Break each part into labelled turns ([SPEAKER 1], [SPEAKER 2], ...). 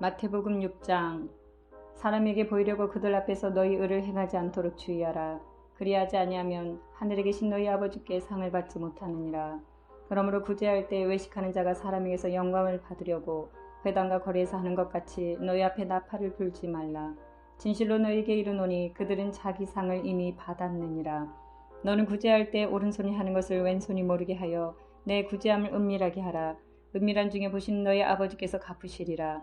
[SPEAKER 1] 마태복음 6장 사람에게 보이려고 그들 앞에서 너희 의를 행하지 않도록 주의하라. 그리하지 아니하면 하늘에 계신 너희 아버지께 상을 받지 못하느니라. 그러므로 구제할 때 외식하는 자가 사람에게서 영광을 받으려고 회당과 거리에서 하는 것 같이 너희 앞에 나팔을 불지 말라. 진실로 너희에게 이르노니 그들은 자기 상을 이미 받았느니라. 너는 구제할 때 오른손이 하는 것을 왼손이 모르게 하여 내 구제함을 은밀하게 하라. 은밀한 중에 보신 너희 아버지께서 갚으시리라.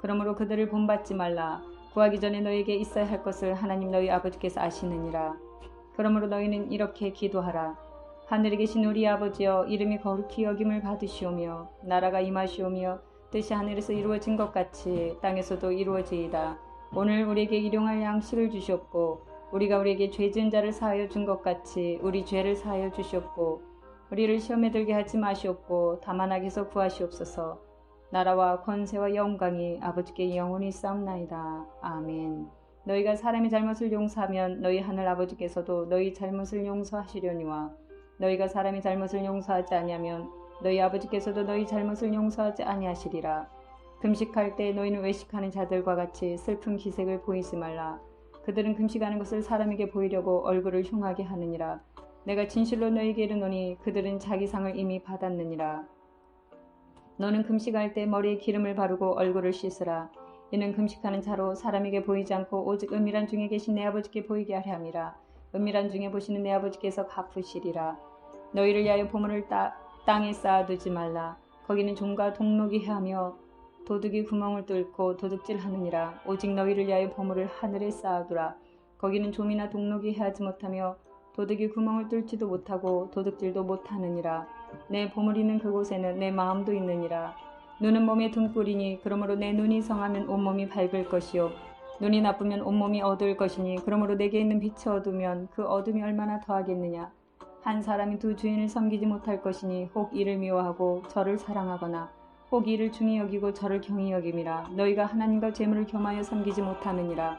[SPEAKER 1] 그러므로 그들을 본받지 말라. 구하기 전에 너에게 있어야 할 것을 하나님 너희 아버지께서 아시느니라. 그러므로 너희는 이렇게 기도하라. 하늘에 계신 우리 아버지여 이름이 거룩히 여김을 받으시오며 나라가 임하시오며 뜻이 하늘에서 이루어진 것 같이 땅에서도 이루어지이다. 오늘 우리에게 일용할 양식을 주시옵고 우리가 우리에게 죄 지은 자를 사하여 준 것 같이 우리 죄를 사하여 주시옵고 우리를 시험에 들게 하지 마시옵고 다만 악에서 구하시옵소서. 나라와 권세와 영광이 아버지께 영원히 싸움나이다. 아멘. 너희가 사람의 잘못을 용서하면 너희 하늘 아버지께서도 너희 잘못을 용서하시려니와 너희가 사람의 잘못을 용서하지 아니하면 너희 아버지께서도 너희 잘못을 용서하지 아니하시리라. 금식할 때 너희는 외식하는 자들과 같이 슬픈 기색을 보이지 말라. 그들은 금식하는 것을 사람에게 보이려고 얼굴을 흉하게 하느니라. 내가 진실로 너희에게 이르노니 그들은 자기 상을 이미 받았느니라. 너는 금식할 때 머리에 기름을 바르고 얼굴을 씻으라. 이는 금식하는 자로 사람에게 보이지 않고 오직 은밀한 중에 계신 내 아버지께 보이게 하려 함이라. 은밀한 중에 보시는 내 아버지께서 갚으시리라. 너희를 위하여 보물을 따, 땅에 쌓아두지 말라. 거기는 종과 동록이 하며 도둑이 구멍을 뚫고 도둑질하느니라. 오직 너희를 위하여 보물을 하늘에 쌓아두라. 거기는 좀이나 동록이 해하지 못하며 도둑이 구멍을 뚫지도 못하고 도둑질도 못하느니라. 내 보물 있는 그곳에는 내 마음도 있느니라. 눈은 몸의 등불이니 그러므로 내 눈이 성하면 온몸이 밝을 것이요. 눈이 나쁘면 온몸이 어두울 것이니 그러므로 내게 있는 빛이 어두면 그 어둠이 얼마나 더하겠느냐. 한 사람이 두 주인을 섬기지 못할 것이니 혹 이를 미워하고 저를 사랑하거나 혹 이를 중히 여기고 저를 경히 여김이라. 너희가 하나님과 재물을 겸하여 섬기지 못하느니라.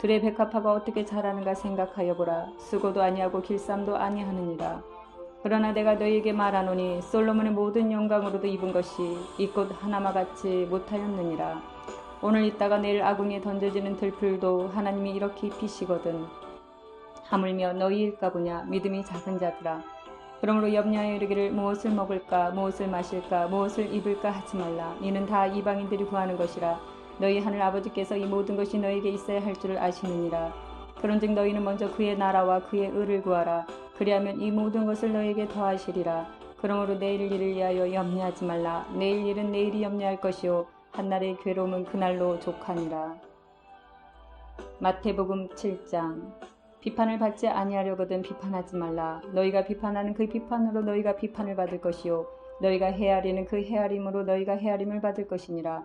[SPEAKER 1] 들의 백합화가 어떻게 자라는가 생각하여 보라. 수고도 아니하고 길쌈도 아니하느니라. 그러나 내가 너희에게 말하노니 솔로몬의 모든 영광으로도 입은 것이 이 꽃 하나마 같이 못하였느니라. 오늘 있다가 내일 아궁에 던져지는 들풀도 하나님이 이렇게 입히시거든. 하물며 너희일까 보냐 믿음이 작은 자들아. 그러므로 염려하여 이르기를 무엇을 먹을까 무엇을 마실까 무엇을 입을까 하지 말라. 이는 다 이방인들이 구하는 것이라. 너희 하늘 아버지께서 이 모든 것이 너에게 있어야 할 줄을 아시느니라. 그런즉 너희는 먼저 그의 나라와 그의 의를 구하라. 그리하면 이 모든 것을 너에게 더하시리라. 그러므로 내일 일을 위하여 염려하지 말라. 내일 일은 내일이 염려할 것이요 한날의 괴로움은 그날로 족하니라. 마태복음 7장 비판을 받지 아니하려거든 비판하지 말라. 너희가 비판하는 그 비판으로 너희가 비판을 받을 것이요 너희가 헤아리는 그 헤아림으로 너희가 헤아림을 받을 것이니라.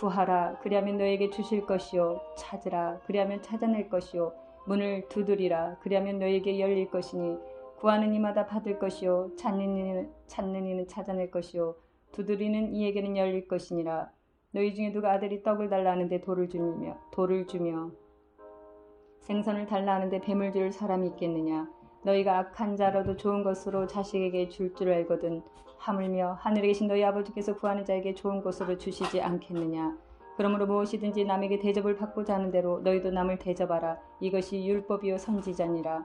[SPEAKER 1] 구하라. 그리하면 너에게 주실 것이요. 찾으라. 그리하면 찾아낼 것이요. 문을 두드리라. 그리하면 너에게 열릴 것이니 구하는 이마다 받을 것이요. 찾는 이는 찾는 이는 찾아낼 것이요. 두드리는 이에게는 열릴 것이니라. 너희 중에 누가 아들이 떡을 달라 하는데 돌을 주며 돌을 주며 생선을 달라 하는데 뱀을 줄 사람이 있겠느냐 너희가 악한 자라도 좋은 것으로 자식에게 줄 줄 알거든. 하물며 하늘에 계신 너희 아버지께서 구하는 자에게 좋은 것으로 주시지 않겠느냐? 그러므로 무엇이든지 남에게 대접을 받고자 하는 대로 너희도 남을 대접하라. 이것이 율법이요 선지자니라.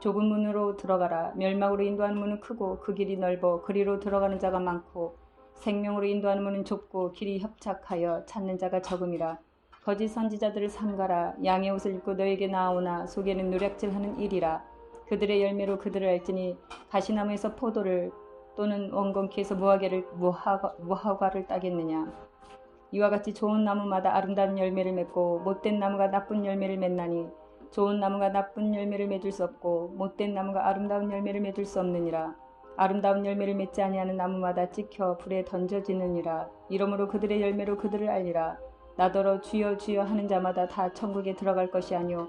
[SPEAKER 1] 좁은 문으로 들어가라. 멸망으로 인도하는 문은 크고 그 길이 넓어 그리로 들어가는 자가 많고 생명으로 인도하는 문은 좁고 길이 협착하여 찾는 자가 적음이라. 거짓 선지자들을 삼가라. 양의 옷을 입고 너에게 나오나 속에는 누략질하는 일이라 그들의 열매로 그들을 알지니 가시나무에서 포도를 또는 원건키에서 무화과를 무화과, 무화과 를 따겠느냐? 이와 같이 좋은 나무마다 아름다운 열매를 맺고 못된 나무가 나쁜 열매를 맺나니 좋은 나무가 나쁜 열매를 맺을 수 없고 못된 나무가 아름다운 열매를 맺을 수 없느니라. 아름다운 열매를 맺지 아니하는 나무마다 찍혀 불에 던져지느니라. 이러므로 그들의 열매로 그들을 알리라. 나더러 주여 주여 하는 자마다 다 천국에 들어갈 것이 아니요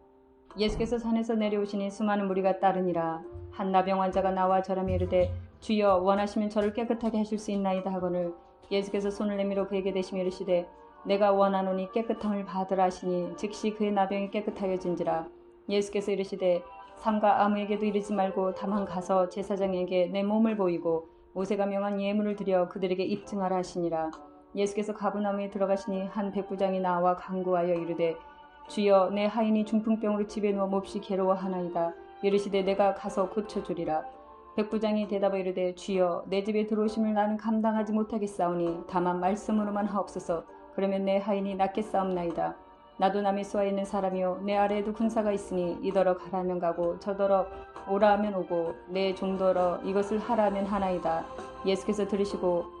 [SPEAKER 1] 예수께서 산에서 내려오시니 수많은 무리가 따르니라. 한 나병 환자가 나와 저람이 이르되 주여 원하시면 저를 깨끗하게 하실 수 있나이다 하거늘 예수께서 손을 내밀어 그에게 대시며 이르시되 내가 원하노니 깨끗함을 받으라 하시니 즉시 그의 나병이 깨끗하여진지라. 예수께서 이르시되 삼가 아무에게도 이르지 말고 다만 가서 제사장에게 내 몸을 보이고 모세가 명한 예물을 드려 그들에게 입증하라 하시니라. 예수께서 가브나무에 들어가시니 한 백부장이 나와 간구하여 이르되 주여 내 하인이 중풍병으로 집에 누워 몹시 괴로워하나이다. 이르시되 내가 가서 고쳐주리라. 백부장이 대답하여 이르되 주여 내 집에 들어오심을 나는 감당하지 못하겠사오니 다만 말씀으로만 하옵소서. 그러면 내 하인이 낫겠사옵나이다. 나도 남의 수하에 있는 사람이요 내 아래에도 군사가 있으니 이더러 가라면 가고 저더러 오라 하면 오고 내 종더러 이것을 하라 하면 하나이다. 예수께서 들으시고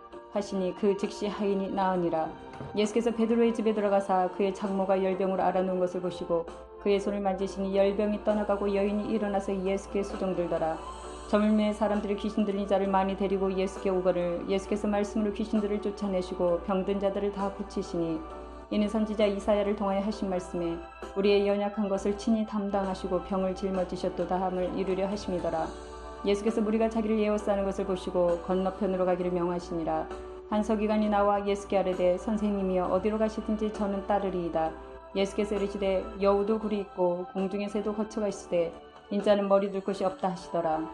[SPEAKER 1] 하시니 그 즉시 하인이 나으니라 예수께서 베드로의 집에 들어가사 그의 장모가 열병으로 알아놓은 것을 보시고 그의 손을 만지시니 열병이 떠나가고 여인이 일어나서 예수께 수종들더라 저물매 사람들이 귀신 들린 자를 많이 데리고 예수께 오거를 예수께서 말씀으로 귀신들을 쫓아내시고 병든 자들을 다 고치시니 이는 선지자 이사야를 통하여 하신 말씀에 우리의 연약한 것을 친히 담당하시고 병을 짊어지셨도다 함을 이루려 하심이더라. 예수께서 무리가 자기를 예워싸는 것을 보시고 건너편으로 가기를 명하시니라. 한 서기관이 나와 예수께 아뢰되 선생님이여 어디로 가시든지 저는 따르리이다. 예수께서 이르시되 여우도 굴이 있고 공중의 새도 거처가 있으되 인자는 머리 둘 곳이 없다 하시더라.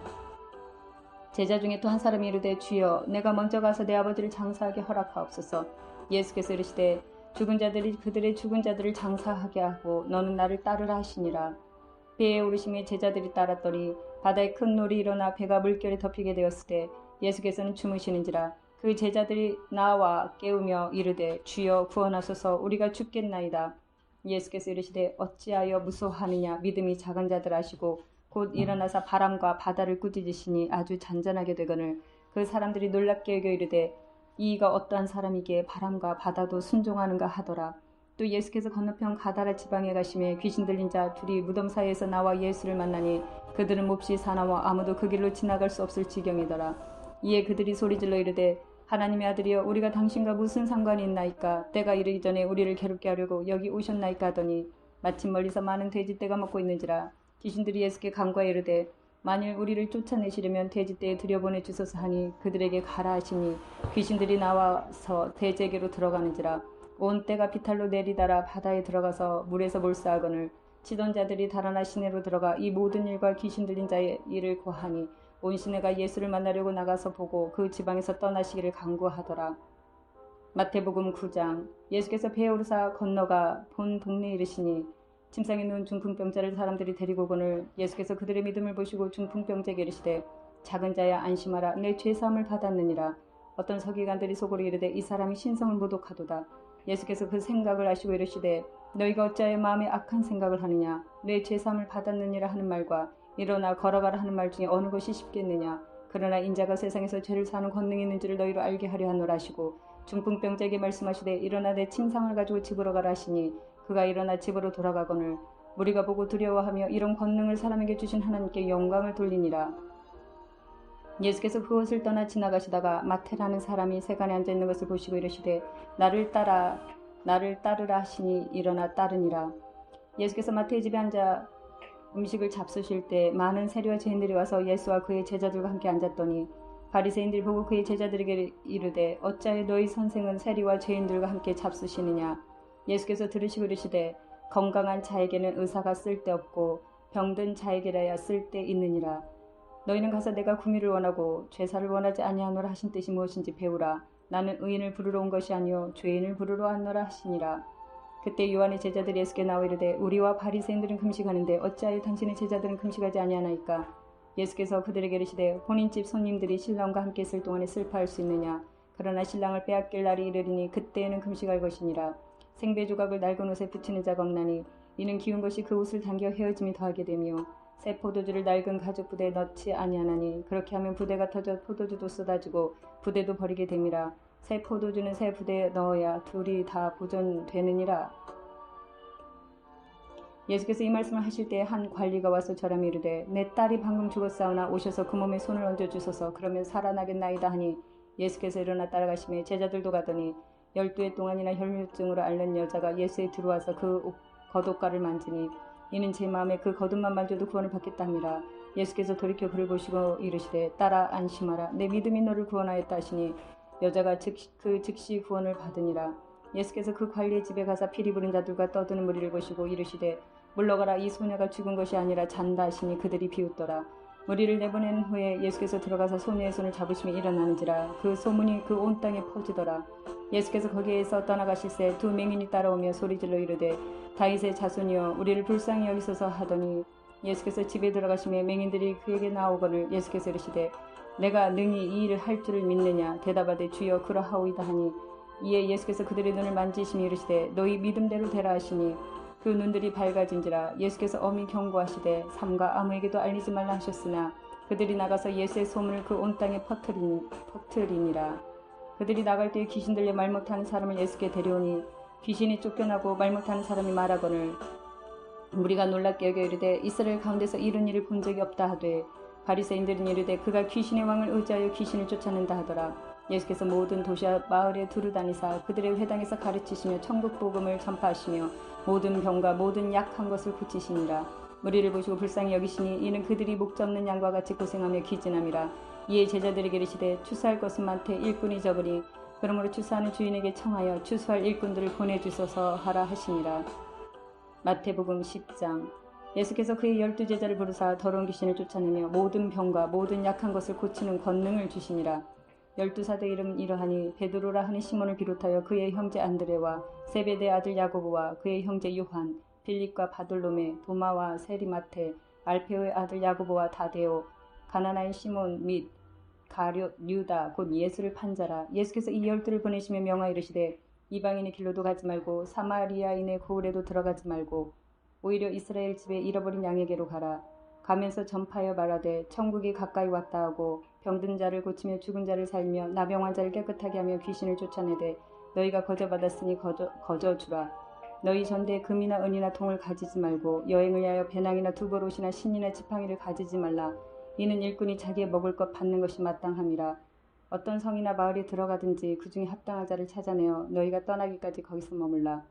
[SPEAKER 1] 제자 중에 또 한 사람이 이르되 주여 내가 먼저 가서 내 아버지를 장사하게 허락하옵소서. 예수께서 이르시되 죽은 자들이 그들의 죽은 자들을 장사하게 하고 너는 나를 따르라 하시니라. 배에 오르심에 제자들이 따랐더니 바다에 큰 놀이 일어나 배가 물결에 덮이게 되었을 때 예수께서는 주무시는지라 그 제자들이 나와 깨우며 이르되 주여 구원하소서 우리가 죽겠나이다. 예수께서 이르시되 어찌하여 무소하느냐 믿음이 작은 자들 하시고 곧 일어나서 바람과 바다를 꾸짖으시니 아주 잔잔하게 되거늘 그 사람들이 놀랍게 여겨 이르되 이가 어떠한 사람이기에 바람과 바다도 순종하는가 하더라. 또 예수께서 건너편 가다라 지방에 가심에 귀신 들린 자 둘이 무덤 사이에서 나와 예수를 만나니 그들은 몹시 사나워 아무도 그 길로 지나갈 수 없을 지경이더라. 이에 그들이 소리질러 이르되 하나님의 아들이여 우리가 당신과 무슨 상관이 있나이까? 때가 이르기 전에 우리를 괴롭게 하려고 여기 오셨나이까 하더니 마침 멀리서 많은 돼지떼가 먹고 있는지라. 귀신들이 예수께 간과해 이르되 만일 우리를 쫓아내시려면 돼지떼에 들여보내 주소서 하니 그들에게 가라 하시니 귀신들이 나와서 대제게로 들어가는지라. 온 때가 비탈로 내리다라 바다에 들어가서 물에서 몰사하거늘 치던 자들이 달아나 시내로 들어가 이 모든 일과 귀신 들린 자의 일을 고하니 온 시내가 예수를 만나려고 나가서 보고 그 지방에서 떠나시기를 강구하더라. 마태복음 9장. 예수께서 배에 오르사 건너가 본 동네에 이르시니 침상에 누운 중풍병자를 사람들이 데리고 오거늘 예수께서 그들의 믿음을 보시고 중풍병자에게 이르시되 작은 자야 안심하라. 내 죄사함을 받았느니라. 어떤 서기관들이 속으로 이르되 이 사람이 신성을 모독하도다. 예수께서 그 생각을 아시고 이르시되 너희가 어찌하여 마음에 악한 생각을 하느냐 내 죄사함을 받았느니라 하는 말과 일어나 걸어가라 하는 말 중에 어느 것이 쉽겠느냐 그러나 인자가 세상에서 죄를 사는 권능이 있는지를 너희로 알게 하려 하노라 하시고 중풍병자에게 말씀하시되 일어나 내 침상을 가지고 집으로 가라 하시니 그가 일어나 집으로 돌아가거늘 우리가 보고 두려워하며 이런 권능을 사람에게 주신 하나님께 영광을 돌리니라. 예수께서 그곳을 떠나 지나가시다가 마태라는 사람이 세간에 앉아 있는 것을 보시고 이르시되 나를 따라 나를 따르라 하시니 일어나 따르니라. 예수께서 마태의 집에 앉아 음식을 잡수실 때 많은 세리와 죄인들이 와서 예수와 그의 제자들과 함께 앉았더니 바리새인들이 보고 그의 제자들에게 이르되 어찌하여 너희 선생은 세리와 죄인들과 함께 잡수시느냐? 예수께서 들으시고 이르시되 건강한 자에게는 의사가 쓸데없고 병든 자에게라야 쓸데 있느니라. 너희는 가서 내가 구미를 원하고 죄사를 원하지 아니하노라 하신 뜻이 무엇인지 배우라 나는 의인을 부르러 온 것이 아니요 죄인을 부르러 왔노라 하시니라. 그때 요한의 제자들이 예수께 나와 이르되 우리와 바리새인들은 금식하는데 어찌하여 당신의 제자들은 금식하지 아니하나이까? 예수께서 그들에게 이르시되 혼인집 손님들이 신랑과 함께 있을 동안에 슬퍼할 수 있느냐? 그러나 신랑을 빼앗길 날이 이르리니 그때에는 금식할 것이니라. 생배 조각을 낡은 옷에 붙이는 자가 없나니 이는 기운 것이 그 옷을 당겨 헤어짐이 더하게 되며 새 포도주를 낡은 가죽 부대에 넣지 아니하나니 그렇게 하면 부대가 터져 포도주도 쏟아지고 부대도 버리게 됨이라. 새 포도주는 새 부대에 넣어야 둘이 다 보존되느니라. 예수께서 이 말씀을 하실 때 한 관리가 와서 저람이 이르되 내 딸이 방금 죽었사오나 오셔서 그 몸에 손을 얹어 주소서. 그러면 살아나겠나이다 하니 예수께서 일어나 따라가시며 제자들도 가더니 열두 해 동안이나 혈류증으로 앓는 여자가 예수에 들어와서 그 겉옷가를 만지니 이는 제 마음에 그 겉옷만 만져도 구원을 받겠답니다. 예수께서 돌이켜 그를 보시고 이르시되 딸아 안심하라 내 믿음이 너를 구원하였다 하시니 여자가 즉시, 그 즉시 구원을 받으니라. 예수께서 그 관리의 집에 가서 피리 부른 자들과 떠드는 무리를 보시고 이르시되 물러가라 이 소녀가 죽은 것이 아니라 잔다 하시니 그들이 비웃더라. 무리를 내보낸 후에 예수께서 들어가서 소녀의 손을 잡으시며 일어나는지라 그 소문이 그 온 땅에 퍼지더라. 예수께서 거기에서 떠나가실새 두 맹인이 따라오며 소리질러 이르되 다윗의 자손이여 우리를 불쌍히 여기소서 하더니 예수께서 집에 들어가시며 맹인들이 그에게 나오거늘 예수께서 이르시되 내가 능히 이 일을 할 줄을 믿느냐 대답하되 주여 그러하오이다 하니 이에 예수께서 그들의 눈을 만지시며 이르시되 너희 믿음대로 되라 하시니 그 눈들이 밝아진지라 예수께서 엄히 경고하시되 삼가 아무에게도 알리지 말라 하셨으나 그들이 나가서 예수의 소문을 그 온 땅에 퍼트리니, 퍼트리니라. 그들이 나갈 때에 귀신 들려 말 못하는 사람을 예수께 데려오니 귀신이 쫓겨나고 말 못하는 사람이 말하거늘 우리가 놀랍게 여겨 이르되 이스라엘 가운데서 이런 일을 본 적이 없다 하되 바리새인들은 이르되 그가 귀신의 왕을 의지하여 귀신을 쫓아낸다 하더라 예수께서 모든 도시와 마을에 두루 다니사 그들의 회당에서 가르치시며 천국 복음을 전파하시며 모든 병과 모든 약한 것을 고치시니라. 무리를 보시고 불쌍히 여기시니 이는 그들이 목자 없는 양과 같이 고생하며 기진함이라. 이에 제자들에게 이르시되 추수할 것은 많되 일꾼이 적으니 그러므로 추수하는 주인에게 청하여 추수할 일꾼들을 보내주소서 하라 하시니라. 마태복음 10장 예수께서 그의 열두 제자를 부르사 더러운 귀신을 쫓아내며 모든 병과 모든 약한 것을 고치는 권능을 주시니라. 열두 사도 이름 이러하니 베드로라 하는 시몬을 비롯하여 그의 형제 안드레와 세베대 아들 야고보와 그의 형제 요한 빌립과 바돌로메 도마와 세리마테 알페오의 아들 야고보와 다데오 가나나인 시몬 및 가룟 유다 곧 예수를 판자라. 예수께서 이 열두를 보내시며 명하 이르시되 이방인의 길로도 가지 말고 사마리아인의 고을에도 들어가지 말고 오히려 이스라엘 집에 잃어버린 양에게로 가라 가면서 전파하여 말하되 천국이 가까이 왔다 하고 병든 자를 고치며 죽은 자를 살며 나병 환자를 깨끗하게 하며 귀신을 쫓아내되 너희가 거저 받았으니 거저, 거저 주라. 너희 전대에 금이나 은이나 통을 가지지 말고 여행을 위하여 배낭이나 두보옷이나 신이나 지팡이를 가지지 말라. 이는 일꾼이 자기의 먹을 것 받는 것이 마땅함이라. 어떤 성이나 마을에 들어가든지 그 중에 합당한 자를 찾아내어 너희가 떠나기까지 거기서 머물라.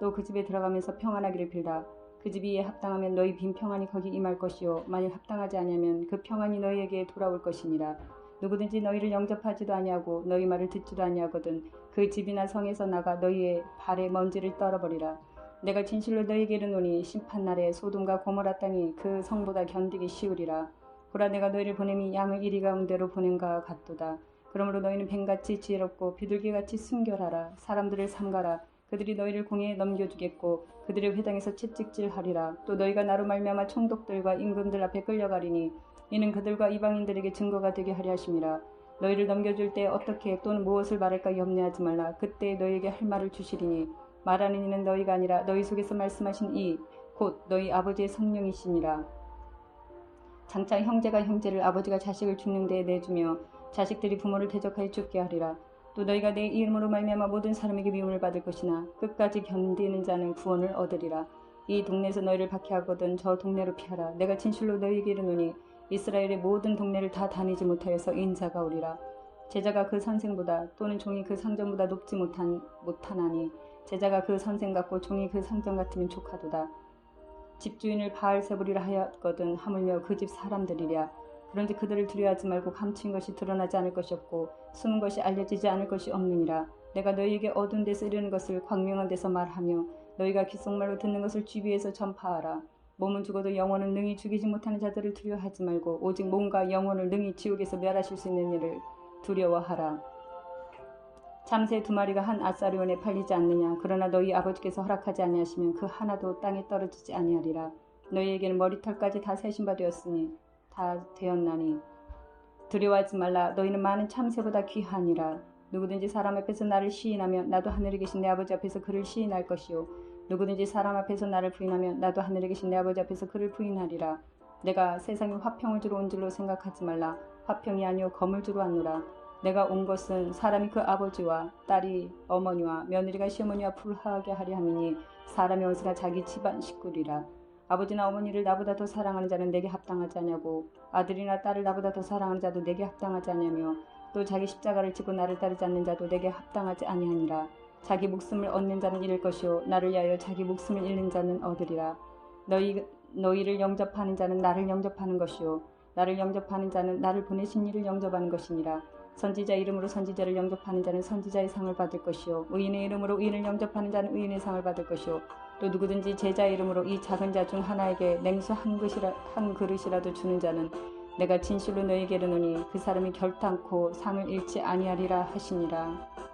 [SPEAKER 1] 또 그 집에 들어가면서 평안하기를 빌라. 그 집이 합당하면 너희 빈 평안이 거기 임할 것이요. 만일 합당하지 아니하면 그 평안이 너희에게 돌아올 것이니라. 누구든지 너희를 영접하지도 아니하고 너희 말을 듣지도 아니하거든 그 집이나 성에서 나가 너희의 발에 먼지를 떨어버리라. 내가 진실로 너희에게 이르노니 심판 날에 소돔과 고모라 땅이 그 성보다 견디기 쉬우리라. 보라 내가 너희를 보냄이 양을 이리 가운데로 보낸가 같도다. 그러므로 너희는 뱀같이 지혜롭고 비둘기같이 순결하라. 사람들을 삼가라 그들이 너희를 공에 넘겨주겠고 그들의 회당에서 채찍질하리라. 또 너희가 나로 말미암아 총독들과 임금들 앞에 끌려가리니 이는 그들과 이방인들에게 증거가 되게 하려 하심이라. 너희를 넘겨줄 때 어떻게 또는 무엇을 말할까 염려하지 말라. 그때 너희에게 할 말을 주시리니 말하는 이는 너희가 아니라 너희 속에서 말씀하신 이 곧 너희 아버지의 성령이시니라. 장차 형제가 형제를 아버지가 자식을 죽는 데에 내주며 자식들이 부모를 대적하여 죽게 하리라 또 너희가 내 이름으로 말미암아 모든 사람에게 미움을 받을 것이나 끝까지 견디는 자는 구원을 얻으리라. 이 동네에서 너희를 박해하거든 저 동네로 피하라. 내가 진실로 너희에게 이르노니 이스라엘의 모든 동네를 다 다니지 못하여서 인자가 오리라. 제자가 그 선생보다 또는 종이 그 상전보다 높지 못한 못하나니 제자가 그 선생 같고 종이 그 상전 같으면 족하도다. 집주인을 바알세불이라 하였거든 하물며 그 집 사람들이랴 그런지 그들을 두려워하지 말고 감추인 것이 드러나지 않을 것이 없고 숨은 것이 알려지지 않을 것이 없느니라. 내가 너희에게 어두운 데서 이르는 것을 광명한 데서 말하며 너희가 귓속말로 듣는 것을 주위에서 전파하라. 몸은 죽어도 영혼은 능히 죽이지 못하는 자들을 두려워하지 말고 오직 몸과 영혼을 능히 지옥에서 멸하실 수 있는 일을 두려워하라. 참새 두 마리가 한 아사리온에 팔리지 않느냐. 그러나 너희 아버지께서 허락하지 아니하시면 그 하나도 땅에 떨어지지 아니하리라. 너희에게는 머리털까지 다 세신 바 되었으니 다 되었나니 두려워하지 말라. 너희는 많은 참새보다 귀하니라. 누구든지 사람 앞에서 나를 시인하면 나도 하늘에 계신 내 아버지 앞에서 그를 시인할 것이요. 누구든지 사람 앞에서 나를 부인하면 나도 하늘에 계신 내 아버지 앞에서 그를 부인하리라. 내가 세상에 화평을 주러 온 줄로 생각하지 말라. 화평이 아니요 검을 주러 왔노라. 내가 온 것은 사람이 그 아버지와 딸이 어머니와 며느리가 시어머니와 불화하게 하려 함이니 사람의 원수가 자기 집안 식구리라 아버지나 어머니를 나보다 더 사랑하는 자는 내게 합당하지 아니하고 아들이나 딸을 나보다 더 사랑하는 자도 내게 합당하지 아니하며 또 자기 십자가를 지고 나를 따르지 않는 자도 내게 합당하지 아니하니라. 자기 목숨을 얻는 자는 잃을 것이요 나를 위하여 자기 목숨을 잃는 자는 얻으리라. 너희 너희를 영접하는 자는 나를 영접하는 것이요 나를 영접하는 자는 나를 보내신 이를 영접하는 것이니라. 선지자 이름으로 선지자를 영접하는 자는 선지자의 상을 받을 것이요 의인의 이름으로 의인을 영접하는 자는 의인의 상을 받을 것이요 또 누구든지 제자 이름으로 이 작은 자 중 하나에게 냉수 한, 그릇이라, 한 그릇이라도 주는 자는 내가 진실로 너희에게 이르노니 그 사람이 결탄코 상을 잃지 아니하리라 하시니라